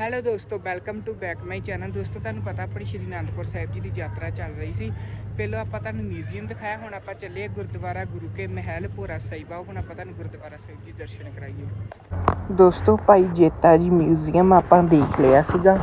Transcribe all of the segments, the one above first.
Hello ਦੋਸਤੋ welcome to back my channel ਦੋਸਤੋ, ਤੁਹਾਨੂੰ ਪਤਾ ਆਪਣੀ ਸ਼੍ਰੀ ਅਨੰਦਪੁਰ ਸਾਹਿਬ ਜੀ ਦੀ ਯਾਤਰਾ ਚੱਲ ਰਹੀ ਸੀ। ਪਹਿਲਾਂ ਆਪਾਂ ਤੁਹਾਨੂੰ ਮਿਊਜ਼ੀਅਮ ਦਿਖਾਇਆ, ਹੁਣ ਆਪਾਂ ਚੱਲੇ ਗੁਰਦੁਆਰਾ ਗੁਰੂ ਕੇ ਮਹਿਲ ਭੋਰਾ ਸਾਹਿਬਾ। ਹੁਣ ਆਪਾਂ ਤੁਹਾਨੂੰ ਗੁਰਦੁਆਰਾ ਸਾਹਿਬ ਜੀ ਦਰਸ਼ਨ ਕਰਾਈਏ। ਦੋਸਤੋ, ਭਾਈ ਜੇਤਾ ਜੀ ਮਿਊਜ਼ੀਅਮ ਆਪਾਂ ਦੇਖ ਲਿਆ ਸੀਗਾ।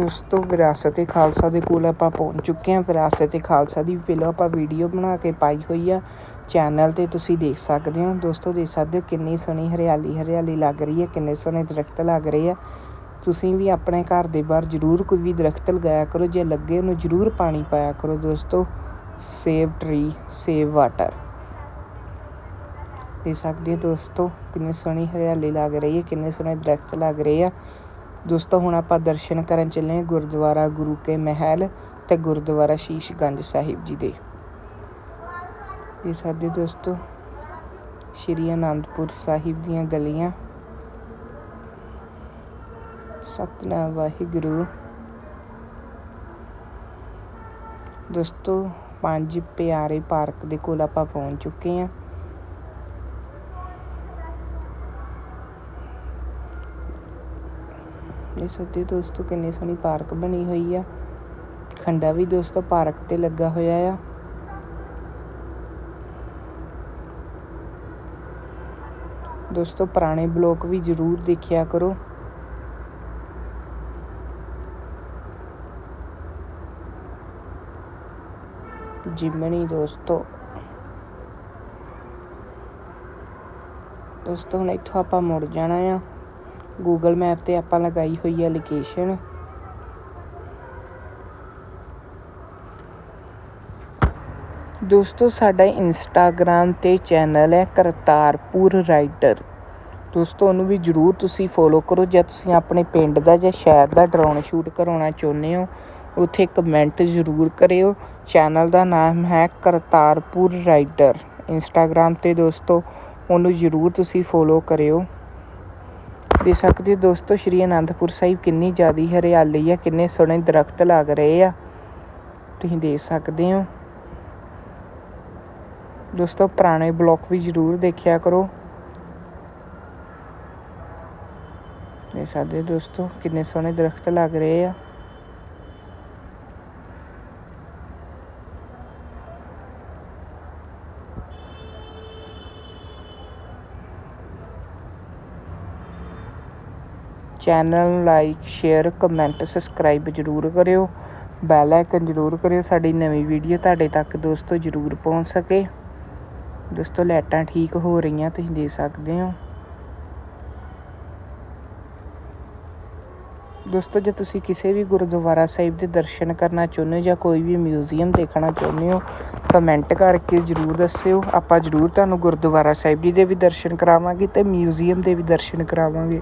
ਦੋਸਤੋ ਵਿਰਾਸਤ ਏ ਖਾਲਸਾ ਦੇ ਕੋਲ ਆਪਾਂ ਪਹੁੰਚ ਚੁੱਕੇ ਹਾਂ। ਵਿਰਾਸਤ ਏ ਖਾਲਸਾ ਦੀ ਪਹਿਲਾਂ ਆਪਾਂ ਵੀਡੀਓ ਬਣਾ ਕੇ ਪਾਈ ਹੋਈ ਆ। ਚੈਨਲ ਤੇ ਤੁਸੀਂ ਦੇਖ ਸਕਦੇ ਹੋ। ਦੋਸਤੋ, ਦੇਖ ਸਕਦੇ ਹੋ ਕਿੰਨੀ ਸੋਹਣੀ ਹਰਿਆਲੀ ਹਰਿਆਲੀ ਲੱਗ ਰਹੀ ਹੈ ਕਿੰਨੇ ਸੋਹਣੇ ਦਰਖਤ ਲੱਗ ਰਹੇ ਆ। ਤੁਸੀਂ ਵੀ ਆਪਣੇ ਘਰ ਦੇ ਬਾਹਰ ਜ਼ਰੂਰ ਕੋਈ ਵੀ ਦਰਖਤ ਲਗਾਇਆ ਕਰੋ, ਜੇ ਲੱਗੇ ਉਹਨੂੰ ਜ਼ਰੂਰ ਪਾਣੀ ਪਾਇਆ ਕਰੋ ਦੋਸਤੋ। ਸੇਵ ਟਰੀ ਸੇਵ ਵਾਟਰ ਦੇਖ ਸਕਦੇ ਹੋ ਦੋਸਤੋ, ਕਿੰਨੀ ਸੋਹਣੀ ਹਰਿਆਲੀ ਲੱਗ ਰਹੀ ਹੈ ਕਿੰਨੇ ਸੋਹਣੇ ਦਰਖਤ ਲੱਗ ਰਹੇ ਆ। ਦੋਸਤੋ, ਹੁਣ ਆਪਾਂ ਦਰਸ਼ਨ ਕਰਨ ਚੱਲੇ ਗੁਰਦੁਆਰਾ ਗੁਰੂ ਕੇ ਮਹਿਲ ਤੇ ਗੁਰਦੁਆਰਾ ਸ਼ੀਸ਼ਗੰਜ ਸਾਹਿਬ ਜੀ ਦੇ। ਇਹ ਸਾਡੇ ਦੋਸਤੋ, ਸ਼੍ਰੀ ਅਨੰਦਪੁਰ ਸਾਹਿਬ ਦੀਆਂ ਗਲੀਆਂ। ਸਤਨਾਮ ਵਾਹਿਗੁਰੂ। ਦੋਸਤੋ, ਪੰਜ ਪਿਆਰੇ ਪਾਰਕ ਦੇ ਕੋਲ ਆਪਾਂ ਪਹੁੰਚ ਚੁੱਕੇ ਹਾਂ। ਇਹ ਸੱਦੇ ਦੋਸਤੋ ਕਿੰਨੀ ਸੋਹਣੀ ਪਾਰਕ ਬਣੀ ਹੋਈ ਆ। ਖੰਡਾ ਵੀ ਦੋਸਤੋ ਪਾਰਕ ਤੇ ਲੱਗਾ ਹੋਇਆ ਆ। ਦੋਸਤੋ, ਪੁਰਾਣੇ ਬਲੌਕ ਵੀ ਜ਼ਰੂਰ ਦੇਖਿਆ ਕਰੋ। ਜਿਮਣੀ ਦੋਸਤੋ। ਦੋਸਤੋ, ਹੁਣ ਇੱਥੋਂ ਆਪਾਂ ਮੁੜ ਜਾਣਾ ਆ। ਗੂਗਲ ਮੈਪ ਤੇ ਆਪਾਂ ਲਗਾਈ ਹੋਈ ਹੈ ਲੋਕੇਸ਼ਨ ਦੋਸਤੋ, ਸਾਡਾ ਇੰਸਟਾਗ੍ਰam ਤੇ ਚੈਨਲ ਹੈ ਕਰਤਾਰਪੁਰ ਰਾਈਡਰ ਦੋਸਤੋ, ਉਹਨੂੰ ਵੀ ਜਰੂਰ ਤੁਸੀਂ ਫੋਲੋ ਕਰੋ, ਜੇ ਤੁਸੀਂ ਆਪਣੇ ਪਿੰਡ ਦਾ ਜਾਂ ਸ਼ਹਿਰ ਦਾ ਡਰੋਨ ਸ਼ੂਟ ਕਰਾਉਣਾ ਚਾਹੁੰਦੇ ਹੋ, ਉੱਥੇ ਕਮੈਂਟ ਜ਼ਰੂਰ ਕਰਿਓ। ਚੈਨਲ ਦਾ ਨਾਮ ਹੈ ਕਰਤਾਰਪੁਰ ਰਾਈਡਰ ਇੰਸਟਾਗ੍ਰam ਤੇ ਦੋਸਤੋ, ਉਹਨੂੰ ਜਰੂਰ ਤੁਸੀਂ ਫੋਲੋ ਕਰਿਓ। ਦੇਖ ਸਕਦੇ ਹੋ। ਦੋਸਤੋ, ਸ਼੍ਰੀ ਅਨੰਦਪੁਰ ਸਾਹਿਬ ਕਿੰਨੀ ਜ਼ਿਆਦੀ ਹਰਿਆਲੀ ਹੈ ਕਿੰਨੇ ਸੋਹਣੇ ਦਰਖਤ ਲੱਗ ਰਹੇ ਆ। ਤੁਸੀਂ ਦੇਖ ਸਕਦੇ ਹੋ। ਦੋਸਤੋ, ਪੁਰਾਣੇ ਬਲੌਕ ਵੀ ਜ਼ਰੂਰ ਦੇਖਿਆ ਕਰੋ। ਦੇਖ ਸਕਦੇ ਹੋ ਦੋਸਤੋ, ਕਿੰਨੇ ਸੋਹਣੇ ਦਰਖਤ ਲੱਗ ਰਹੇ ਆ। ਚੈਨਲ ਨੂੰ ਲਾਈਕ, ਸ਼ੇਅਰ, ਕਮੈਂਟ, ਸਬਸਕ੍ਰਾਈਬ ਜ਼ਰੂਰ ਕਰਿਓ। ਬੈਲ ਆਈਕਨ ਜ਼ਰੂਰ ਕਰਿਓ। ਸਾਡੀ ਨਵੀਂ ਵੀਡੀਓ ਤੁਹਾਡੇ ਤੱਕ ਦੋਸਤੋ ਜ਼ਰੂਰ ਪਹੁੰਚ ਸਕੇ। ਦੋਸਤੋ, ਲਾਈਟਾਂ ਠੀਕ ਹੋ ਰਹੀਆਂ, ਤੁਸੀਂ ਦੇਖ ਸਕਦੇ ਹੋ। ਦੋਸਤੋ, ਜੇ ਤੁਸੀਂ ਕਿਸੇ ਵੀ ਗੁਰਦੁਆਰਾ ਸਾਹਿਬ ਦੇ ਦਰਸ਼ਨ ਕਰਨਾ ਚਾਹੁੰਦੇ ਹੋ ਜਾਂ ਕੋਈ ਵੀ ਮਿਊਜ਼ੀਅਮ ਦੇਖਣਾ ਚਾਹੁੰਦੇ ਹੋ, ਕਮੈਂਟ ਕਰਕੇ ਜਰੂਰ ਦੱਸਿਓ। ਆਪਾਂ ਜਰੂਰ ਤੁਹਾਨੂੰ ਗੁਰਦੁਆਰਾ ਸਾਹਿਬ ਜੀ ਦੇ ਵੀ ਦਰਸ਼ਨ ਕਰਾਵਾਂਗੇ ਤੇ ਮਿਊਜ਼ੀਅਮ ਦੇ ਵੀ ਦਰਸ਼ਨ ਕਰਾਵਾਂਗੇ।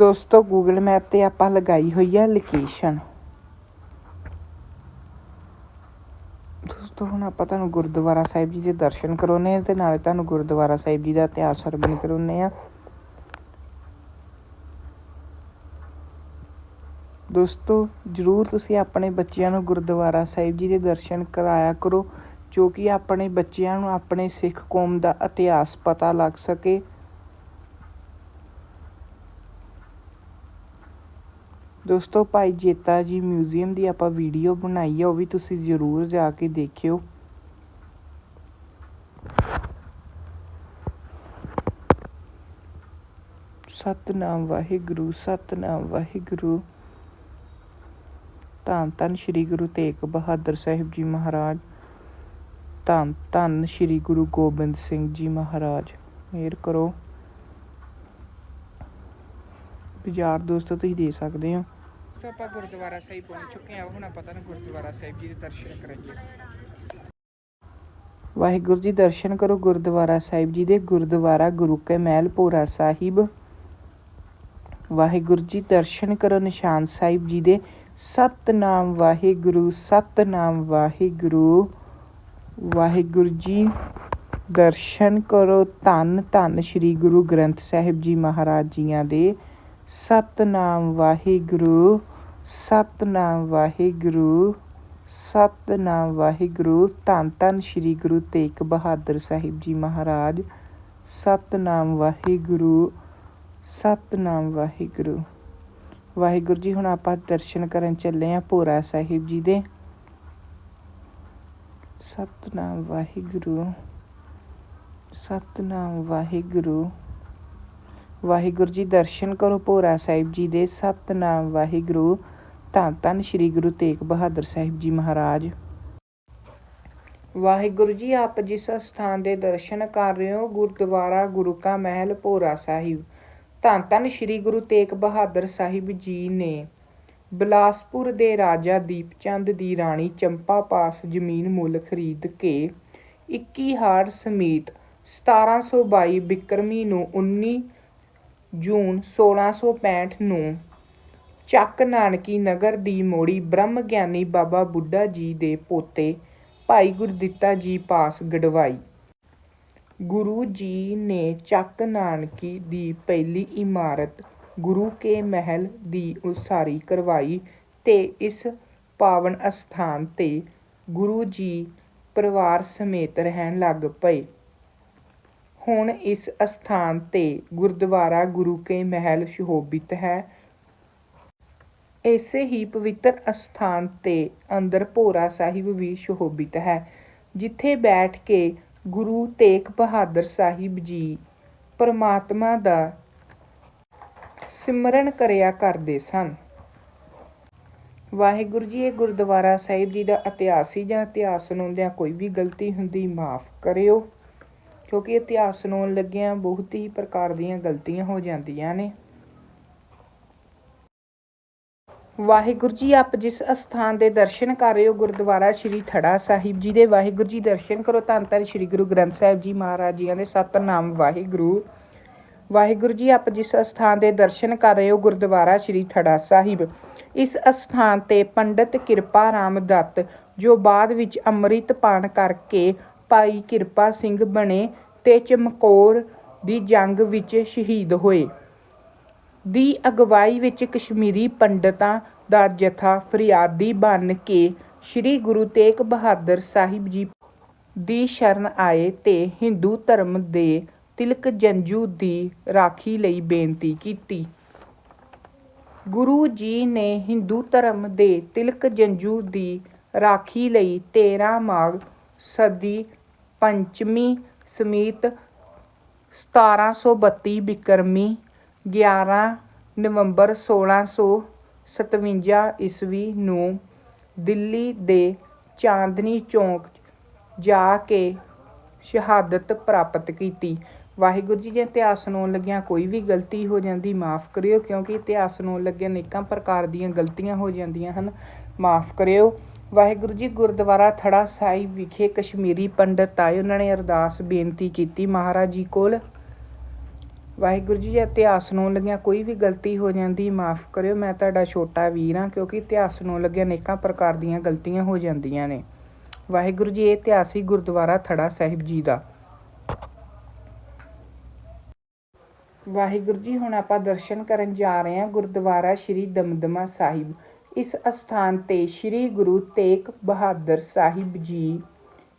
ਦੋਸਤੋ ਗੂਗਲ ਮੈਪ ਤੇ ਆਪਾਂ ਲਗਾਈ ਹੋਈ ਹੈ ਲੋਕੇਸ਼ਨ ਦੋਸਤੋ, ਹੁਣ ਆਪਾਂ ਤੁਹਾਨੂੰ ਗੁਰਦੁਆਰਾ ਸਾਹਿਬ ਜੀ ਦੇ ਦਰਸ਼ਨ ਕਰਾਉਨੇ ਆ ਤੇ ਨਾਲੇ ਤੁਹਾਨੂੰ ਗੁਰਦੁਆਰਾ ਸਾਹਿਬ ਜੀ ਦਾ ਇਤਿਹਾਸ ਸਰਵਣ ਕਰਾਉਨੇ ਆ ਦੋਸਤੋ, ਜਰੂਰ ਤੁਸੀਂ ਆਪਣੇ ਬੱਚਿਆਂ ਨੂੰ ਗੁਰਦੁਆਰਾ ਸਾਹਿਬ ਜੀ ਦੇ ਦਰਸ਼ਨ ਕਰਾਇਆ ਕਰੋ, ਜੋ ਕਿ ਆਪਣੇ ਬੱਚਿਆਂ ਨੂੰ ਆਪਣੇ ਸਿੱਖ ਕੌਮ ਦਾ ਇਤਿਹਾਸ ਪਤਾ ਲੱਗ ਸਕੇ। ਦੋਸਤੋ, ਭਾਈ ਜੇਤਾ ਜੀ ਮਿਊਜ਼ੀਅਮ ਦੀ ਆਪਾਂ ਵੀਡੀਓ ਬਣਾਈ ਹੈ ਉਹ ਵੀ ਤੁਸੀਂ ਜ਼ਰੂਰ ਜਾ ਕੇ ਦੇਖਿਓ। ਸਤਨਾਮ ਵਾਹਿਗੁਰੂ ਸਤਨਾਮ ਵਾਹਿਗੁਰੂ। ਧੰਨ ਧੰਨ ਸ੍ਰੀ ਗੁਰੂ ਤੇਗ ਬਹਾਦਰ ਸਾਹਿਬ ਜੀ ਮਹਾਰਾਜ। ਧੰਨ ਧੰਨ ਸ੍ਰੀ ਗੁਰੂ ਗੋਬਿੰਦ ਸਿੰਘ ਜੀ ਮਹਾਰਾਜ। ਮਿਹਰ ਕਰੋ। ਬਾਜ਼ਾਰ ਦੋਸਤੋ, ਤੁਸੀਂ ਦੇ ਸਕਦੇ ਹੋ। ਤਾਂ ਆਪਾਂ ਗੁਰਦੁਆਰਾ ਸਾਹਿਬ ਪਹੁੰਚ ਚੁੱਕੇ ਹਾਂ। ਹੁਣ ਆਪਾਂ ਤੁਹਾਨੂੰ ਗੁਰਦੁਆਰਾ ਸਾਹਿਬ ਜੀ ਦੇ ਦਰਸ਼ਨ ਕਰਾਈਏ। ਵਾਹਿਗੁਰੂ ਜੀ, ਦਰਸ਼ਨ ਕਰੋ ਗੁਰਦੁਆਰਾ ਸਾਹਿਬ ਜੀ ਦੇ ਗੁਰਦੁਆਰਾ ਗੁਰੂ ਕੇ ਮਹਿਲ ਭੋਰਾ ਸਾਹਿਬ। ਵਾਹਿਗੁਰੂ ਜੀ, ਦਰਸ਼ਨ ਕਰੋ ਨਿਸ਼ਾਨ ਸਾਹਿਬ ਜੀ ਦੇ। ਸਤਨਾਮ ਵਾਹਿਗੁਰੂ ਸਤਨਾਮ ਵਾਹਿਗੁਰੂ। ਵਾਹਿਗੁਰੂ ਜੀ, ਦਰਸ਼ਨ ਕਰੋ ਧੰਨ ਧੰਨ ਸ੍ਰੀ ਗੁਰੂ ਗ੍ਰੰਥ ਸਾਹਿਬ ਜੀ ਮਹਾਰਾਜ ਜੀਆਂ ਦੇ। ਸਤਨਾਮ ਵਾਹਿਗੁਰੂ। ਸਤਨਾਮ ਵਾਹਿਗੁਰੂ ਸਤਨਾਮ ਵਾਹਿਗੁਰੂ, ਧੰਨ ਧੰਨ ਸ੍ਰੀ ਗੁਰੂ ਤੇਗ ਬਹਾਦਰ ਸਾਹਿਬ ਜੀ ਮਹਾਰਾਜ, ਸਤਨਾਮ ਵਾਹਿਗੁਰੂ ਸਤਨਾਮ ਵਾਹਿਗੁਰੂ। ਵਾਹਿਗੁਰੂ ਜੀ, ਹੁਣ ਆਪਾਂ ਦਰਸ਼ਨ ਕਰਨ ਚੱਲੇ ਆ ਭੋਰਾ ਸਾਹਿਬ ਜੀ ਦੇ। ਸਤਨਾਮ ਵਾਹਿਗੁਰੂ ਸਤਨਾਮ ਵਾਹਿਗੁਰੂ। ਵਾਹਿਗੁਰੂ ਜੀ, ਦਰਸ਼ਨ ਕਰੋ ਭੋਰਾ ਸਾਹਿਬ ਜੀ ਦੇ। ਸਤਨਾਮ ਵਾਹਿਗੁਰੂ ਧੰਨ ਧੰਨ ਸ੍ਰੀ ਗੁਰੂ ਤੇਗ ਬਹਾਦਰ ਸਾਹਿਬ ਜੀ ਮਹਾਰਾਜ। ਵਾਹਿਗੁਰੂ ਜੀ, ਆਪ ਜਿਸ ਸਥਾਨ ਦੇ ਦਰਸ਼ਨ ਕਰ ਰਹੇ ਹੋ, ਗੁਰਦੁਆਰਾ, ਗੁਰੂ ਕਾ ਮਹਿਲ, ਭੋਰਾ ਸਾਹਿਬ। ਧੰਨ ਧੰਨ ਸ੍ਰੀ ਗੁਰੂ ਤੇਗ ਬਹਾਦਰ ਸਾਹਿਬ ਜੀ ਨੇ ਬਿਲਾਸਪੁਰ ਦੇ ਰਾਜਾ ਦੀਪਚੰਦ ਦੀ ਰਾਣੀ ਚੰਪਾ ਪਾਸ ਜ਼ਮੀਨ ਮੁੱਲ ਖਰੀਦ ਕੇ 21 ਹਾਰ ਸਮੇਤ 1722 ਬਿਕਰਮੀ ਨੂੰ 19 ਜੂਨ 1665 ਨੂੰ ਚੱਕ ਨਾਨਕੀ ਨਗਰ ਦੀ ਮੋੜੀ ਬ੍ਰਹਮ ਗਿਆਨੀ ਬਾਬਾ ਬੁੱਢਾ ਜੀ ਦੇ ਪੋਤੇ ਭਾਈ ਗੁਰਦਿੱਤਾ ਜੀ ਪਾਸ ਗੜਵਾਈ। ਗੁਰੂ ਜੀ ਨੇ ਚੱਕ ਨਾਨਕੀ ਦੀ ਪਹਿਲੀ ਇਮਾਰਤ ਗੁਰੂ ਕੇ ਮਹਿਲ ਦੀ ਉਸਾਰੀ ਕਰਵਾਈ ਤੇ ਇਸ ਪਾਵਨ ਅਸਥਾਨ ਤੇ ਗੁਰੂ ਜੀ ਪਰਿਵਾਰ ਸਮੇਤ ਰਹਿਣ ਲੱਗ ਪਏ। ਹੁਣ ਇਸ ਅਸਥਾਨ ਤੇ ਗੁਰਦੁਆਰਾ ਗੁਰੂ ਕੇ ਮਹਿਲ ਸ਼ੋਭਿਤ ਹੈ। ਇਸੇ ਹੀ ਪਵਿੱਤਰ ਅਸਥਾਨ ਤੇ ਅੰਦਰ ਭੋਰਾ ਸਾਹਿਬ ਵੀ ਸ਼ੋਭਿਤ ਹੈ, ਜਿੱਥੇ ਬੈਠ ਕੇ ਗੁਰੂ ਤੇਗ ਬਹਾਦਰ ਸਾਹਿਬ ਜੀ ਪਰਮਾਤਮਾ ਦਾ ਸਿਮਰਨ ਕਰਿਆ ਕਰਦੇ ਸਨ। ਵਾਹਿਗੁਰੂ ਜੀ, ਇਹ ਗੁਰਦੁਆਰਾ ਸਾਹਿਬ ਜੀ ਦਾ ਇਤਿਹਾਸ ਹੀ ਜਾਂ ਇਤਿਹਾਸ ਸੁਣਾਉਂਦਿਆਂ ਕੋਈ ਵੀ ਗਲਤੀ ਹੁੰਦੀ ਮਾਫ ਕਰਿਓ, ਕਿਉਂਕਿ ਇਤਿਹਾਸ ਸੁਣਾਉਣ ਲੱਗਿਆਂ ਬਹੁਤ ਹੀ ਪ੍ਰਕਾਰ ਦੀਆਂ ਗਲਤੀਆਂ ਹੋ ਜਾਂਦੀਆਂ ਨੇ। ਵਾਹਿਗੁਰੂ ਜੀ, ਆਪ ਜਿਸ ਅਸਥਾਨ ਦੇ ਦਰਸ਼ਨ ਕਰ ਰਹੇ ਹੋ, ਗੁਰਦੁਆਰਾ ਸ਼੍ਰੀ ਥੜਾ ਸਾਹਿਬ ਜੀ ਦੇ ਵਾਹਿਗੁਰੂ ਜੀ, ਦਰਸ਼ਨ ਕਰੋ ਧੰਨ ਧੰਨ ਸ਼੍ਰੀ ਗੁਰੂ ਗ੍ਰੰਥ ਸਾਹਿਬ ਜੀ ਮਹਾਰਾਜ ਜੀਆਂ ਦੇ ਸਤਨਾਮ ਵਾਹਿਗੁਰੂ। ਵਾਹਿਗੁਰੂ ਜੀ, ਆਪ ਜਿਸ ਅਸਥਾਨ ਦੇ ਦਰਸ਼ਨ ਕਰ ਰਹੇ ਹੋ, ਗੁਰਦੁਆਰਾ ਸ਼੍ਰੀ ਥੜਾ ਸਾਹਿਬ, ਇਸ ਅਸਥਾਨ ਤੇ ਪੰਡਿਤ ਕਿਰਪਾ ਰਾਮ ਦੱਤ, ਜੋ ਬਾਅਦ ਵਿੱਚ ਅੰਮ੍ਰਿਤ ਪਾਨ ਕਰਕੇ ਭਾਈ ਕਿਰਪਾ ਸਿੰਘ ਬਣੇ ਤੇ ਚਮਕੌਰ ਦੀ ਜੰਗ ਵਿੱਚ ਸ਼ਹੀਦ ਹੋਏ। ਦੀ ਅਗਵਾਈ ਵਿੱਚ ਕਸ਼ਮੀਰੀ ਪੰਡਤਾਂ ਦਾ ਜਥਾ ਫਰਿਆਦੀ ਬਣ ਕੇ ਸ੍ਰੀ ਗੁਰੂ ਤੇਗ ਬਹਾਦਰ ਸਾਹਿਬ ਜੀ ਦੀ ਸ਼ਰਨ ਆਏ ਤੇ ਹਿੰਦੂ ਧਰਮ ਦੇ ਤਿਲਕ ਜੰਜੂ ਦੀ ਰਾਖੀ ਲਈ ਬੇਨਤੀ ਕੀਤੀ। ਗੁਰੂ ਜੀ ਨੇ ਹਿੰਦੂ ਧਰਮ ਦੇ ਤਿਲਕ ਜੰਜੂ ਦੀ ਰਾਖੀ ਲਈ 13 ਮਾਘ ਸਦੀ ਪੰਚਮੀ ਸਮੇਤ 1732 ਬਿਕਰਮੀ 11 ਨਵੰਬਰ 1657 ਈਸਵੀ ਨੂੰ ਦਿੱਲੀ ਦੇ ਚਾਂਦਨੀ ਚੌਂਕ ਜਾ ਕੇ ਸ਼ਹਾਦਤ ਪ੍ਰਾਪਤ ਕੀਤੀ। ਵਾਹਿਗੁਰੂ ਜੀ, ਜੇ ਇਤਿਹਾਸ ਸੁਣਾਉਣ ਲੱਗਿਆਂ ਕੋਈ ਵੀ ਗਲਤੀ ਹੋ ਜਾਂਦੀ, ਮਾਫ ਕਰਿਓ, ਕਿਉਂਕਿ ਇਤਿਹਾਸ ਨੂੰ ਲੱਗਿਆਂ ਅਨੇਕਾਂ ਪ੍ਰਕਾਰ ਦੀਆਂ ਗਲਤੀਆਂ ਹੋ ਜਾਂਦੀਆਂ ਹਨ। ਮਾਫ ਕਰਿਓ। ਵਾਹਿਗੁਰੂ ਜੀ, ਗੁਰਦੁਆਰਾ ਥੜਾ ਸਾਹਿਬ ਵਿਖੇ ਕਸ਼ਮੀਰੀ ਪੰਡਤ ਆਏ। ਉਹਨਾਂ ਨੇ ਅਰਦਾਸ ਬੇਨਤੀ ਕੀਤੀ ਮਹਾਰਾਜ ਜੀ ਕੋਲ। ਵਾਹਿਗੁਰੂ ਜੀ, ਇਤਿਹਾਸ ਨੂੰ ਲੱਗਿਆ ਕੋਈ ਵੀ ਗਲਤੀ ਹੋ ਜਾਂਦੀ, ਮਾਫ ਕਰਿਓ, ਮੈਂ ਤੁਹਾਡਾ ਛੋਟਾ ਵੀਰ ਹਾਂ, ਕਿਉਂਕਿ ਇਤਿਹਾਸ ਨੂੰ ਲੱਗਿਆ ਅਨੇਕਾਂ ਪ੍ਰਕਾਰ ਦੀਆਂ ਗਲਤੀਆਂ ਹੋ ਜਾਂਦੀਆਂ ਨੇ। ਵਾਹਿਗੁਰੂ ਜੀ, ਇਹ ਇਤਿਹਾਸ ਹੀ ਗੁਰਦੁਆਰਾ ਥੜਾ ਸਾਹਿਬ ਜੀ ਦਾ। ਵਾਹਿਗੁਰੂ ਜੀ, ਹੁਣ ਆਪਾਂ ਦਰਸ਼ਨ ਕਰਨ ਜਾ ਰਹੇ ਹਾਂ ਗੁਰਦੁਆਰਾ ਸ਼੍ਰੀ ਦਮਦਮਾ ਸਾਹਿਬ। ਇਸ ਅਸਥਾਨ ਤੇ ਸ਼੍ਰੀ ਗੁਰੂ ਤੇਗ ਬਹਾਦਰ ਸਾਹਿਬ ਜੀ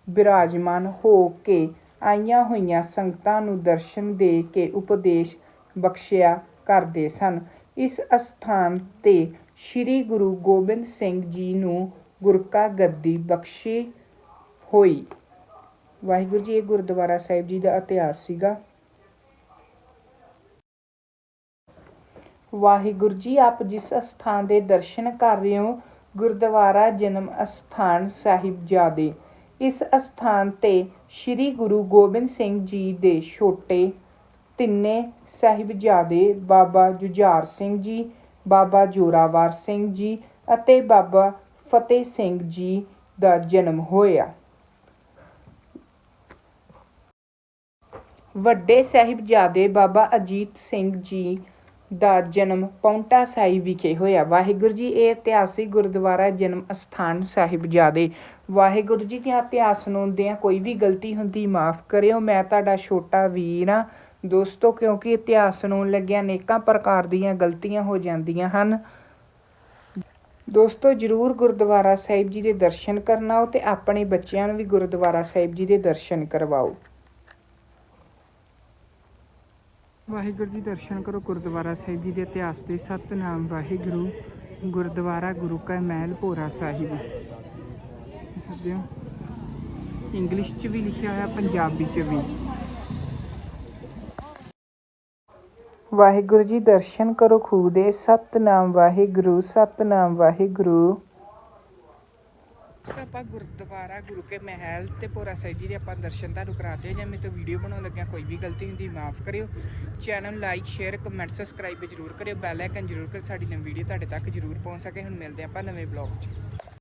ਬਿਰਾਜਮਾਨ ਹੋ ਕੇ ਆਈਆਂ ਹੋਈਆਂ ਸੰਗਤਾਂ ਨੂੰ ਦਰਸ਼ਨ ਦੇ ਕੇ ਉਪਦੇਸ਼ ਬਖਸ਼ਿਆ ਕਰਦੇ ਸਨ। ਇਸ ਅਸਥਾਨ ਤੇ ਸ਼੍ਰੀ ਗੁਰੂ ਗੋਬਿੰਦ ਸਿੰਘ ਜੀ ਨੂੰ ਗੁਰਕਾ ਗੱਦੀ ਬਖਸ਼ੀ ਹੋਈ। ਵਾਹਿਗੁਰੂ ਜੀ, ਇਹ ਗੁਰਦੁਆਰਾ ਸਾਹਿਬ ਜੀ ਦਾ ਇਤਿਹਾਸ ਸੀਗਾ। ਵਾਹਿਗੁਰੂ ਜੀ, ਆਪ ਜਿਸ ਅਸਥਾਨ ਦੇ ਦਰਸ਼ਨ ਕਰ ਰਹੇ ਹੋ, ਗੁਰਦੁਆਰਾ ਜਨਮ ਅਸਥਾਨ ਸਾਹਿਬਜ਼ਾਦੇ। ਇਸ ਅਸਥਾਨ ਤੇ ਸ੍ਰੀ ਗੁਰੂ ਗੋਬਿੰਦ ਸਿੰਘ ਜੀ ਦੇ ਛੋਟੇ ਤਿੰਨੇ ਸਾਹਿਬਜ਼ਾਦੇ ਬਾਬਾ ਜੁਝਾਰ ਸਿੰਘ ਜੀ, ਬਾਬਾ ਜੋਰਾਵਰ ਸਿੰਘ ਜੀ ਅਤੇ ਬਾਬਾ ਫਤਿਹ ਸਿੰਘ ਜੀ ਦਾ ਜਨਮ ਹੋਇਆ। ਵੱਡੇ ਸਾਹਿਬਜ਼ਾਦੇ ਬਾਬਾ ਅਜੀਤ ਸਿੰਘ ਜੀ ਦਾ ਜਨਮ ਪੌਂਟਾ ਸਾਹਿਬ ਵਿਖੇ ਹੋਇਆ। ਵਾਹਿਗੁਰੂ ਜੀ, ਇਹ ਇਤਿਹਾਸਿਕ ਗੁਰਦੁਆਰਾ ਜਨਮ ਅਸਥਾਨ ਸਾਹਿਬਜ਼ਾਦੇ। ਵਾਹਿਗੁਰੂ ਜੀ ਦੀਆਂ ਇਤਿਹਾਸ ਨੂੰ ਸੁਣਾਉਂਦਿਆਂ ਕੋਈ ਵੀ ਗਲਤੀ ਹੁੰਦੀ, ਮਾਫ ਕਰਿਓ। ਮੈਂ ਤੁਹਾਡਾ ਛੋਟਾ ਵੀਰ ਹਾਂ। ਦੋਸਤੋ, ਕਿਉਂਕਿ ਇਤਿਹਾਸ ਨੂੰ ਲੱਗਿਆ ਅਨੇਕਾਂ ਪ੍ਰਕਾਰ ਦੀਆਂ ਗਲਤੀਆਂ ਹੋ ਜਾਂਦੀਆਂ ਹਨ। ਦੋਸਤੋ, ਜਰੂਰ ਗੁਰਦੁਆਰਾ ਸਾਹਿਬ ਜੀ ਦੇ ਦਰਸ਼ਨ ਕਰਨਾ ਹੋ ਤੇ ਆਪਣੇ ਬੱਚਿਆਂ ਨੂੰ ਵੀ ਗੁਰਦੁਆਰਾ ਸਾਹਿਬ ਜੀ ਦੇ ਦਰਸ਼ਨ ਕਰਵਾਓ। ਵਾਹਿਗੁਰੂ ਜੀ ਦਰਸ਼ਨ ਕਰੋ ਗੁਰਦੁਆਰਾ ਸਾਹਿਬ ਜੀ ਦੇ ਇਤਿਹਾਸ ਦੇ ਸਤਨਾਮ ਵਾਹਿਗੁਰੂ, ਗੁਰਦੁਆਰਾ ਗੁਰੂ ਕਾ ਮਹਿਲ, ਭੋਰਾ ਸਾਹਿਬ। ਸਕਦੇ ਹੋ? ਇੰਗਲਿਸ਼ 'ਚ ਵੀ ਲਿਖਿਆ ਹੋਇਆ, ਪੰਜਾਬੀ 'ਚ ਵੀ। ਵਾਹਿਗੁਰੂ ਜੀ ਦਰਸ਼ਨ ਕਰੋ ਖੂਹ ਦੇ ਸਤਨਾਮ ਵਾਹਿਗੁਰੂ ਸਤਨਾਮ ਵਾਹਿਗੁਰੂ। ਆਪਾਂ ਗੁਰਦੁਆਰਾ, ਗੁਰੂ ਕੇ ਮਹਿਲ ਤੇ ਭੋਰਾ ਸਾਹਿਬ ਜੀ ਦੇ ਆਪਾਂ ਦਰਸ਼ਨ ਤੁਹਾਨੂੰ ਕਰਾਤੇ ਜੇ ਮੇਰੇ ਤੋਂ ਵੀਡੀਓ ਬਣਾਉਣ ਲੱਗਿਆ ਕੋਈ ਵੀ ਗਲਤੀ ਹੁੰਦੀ ਮਾਫ ਕਰਿਓ। Channel like share comment subscribe ਜ਼ਰੂਰ ਕਰਿਓ। ਬੈਲ ਆਈਕਨ ਜ਼ਰੂਰ ਕਰ ਸਾਡੀ ਨਵੀਂ ਵੀਡੀਓ ਤੁਹਾਡੇ ਤੱਕ ਜ਼ਰੂਰ ਪਹੁੰਚ ਸਕੇ। ਹੁਣ ਮਿਲਦੇ ਆਪਾਂ ਨਵੇਂ ਬਲੌਗ 'ਚ।